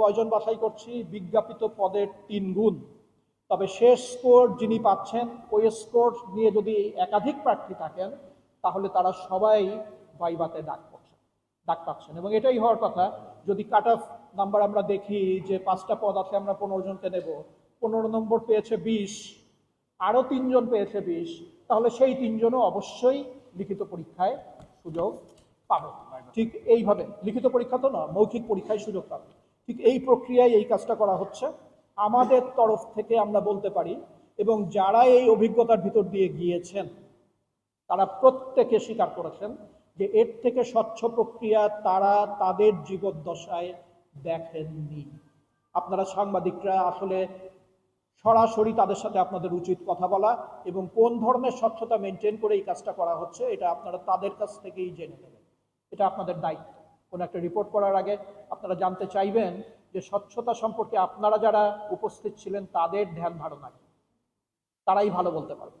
কয়জন বাছাই করছি? বিজ্ঞাপিত পদের তিন গুণ। তবে শেষ স্কোর যিনি পাচ্ছেন, ওই স্কোর নিয়ে যদি একাধিক প্রার্থী থাকেন, তাহলে তারা সবাই ভাইভাতে ডাক পাচ্ছেন ডাক পাচ্ছেন। এবং এটাই হওয়ার কথা, যদি কাট অফ নাম্বার আমরা দেখি যে পাঁচটা পদ আছে, আমরা পনেরো জনকে নেব পনেরো নম্বর পেয়েছে বিশ, আরও তিনজন পেয়েছে বিশ, তাহলে সেই তিনজনও অবশ্যই লিখিত পরীক্ষায় সুযোগ পাবে। ঠিক এইভাবে, লিখিত পরীক্ষা তো না মৌখিক পরীক্ষায় সুযোগ পাবে। ঠিক এই প্রক্রিয়ায় এই কাজটা করা হচ্ছে। আমাদের তরফ থেকে আমরা বলতে পারি এবং যারা এই অভিজ্ঞতার ভিতর দিয়ে গিয়েছেন, তারা প্রত্যেকে স্বীকার করেছেন যে এর থেকে স্বচ্ছ প্রক্রিয়া তারা তাদের জীবদ্দশায় দেখেননি। আপনারা সাংবাদিকরা আসলে সরাসরি তাদের সাথে আপনাদের উচিত কথা বলা এবং কোন ধরনের স্বচ্ছতা মেনটেন করে এই কাজটা করা হচ্ছে, এটা আপনারা তাদের কাছ থেকেই জেনে নেবেন। এটা আপনাদের দায়িত্ব। কোনো একটা রিপোর্ট করার আগে আপনারা জানতে চাইবেন যে স্বচ্ছতা সম্পর্কে আপনারা যারা উপস্থিত ছিলেন তাদের ধ্যান ধারণা তারাই ভালো বলতে পারবে।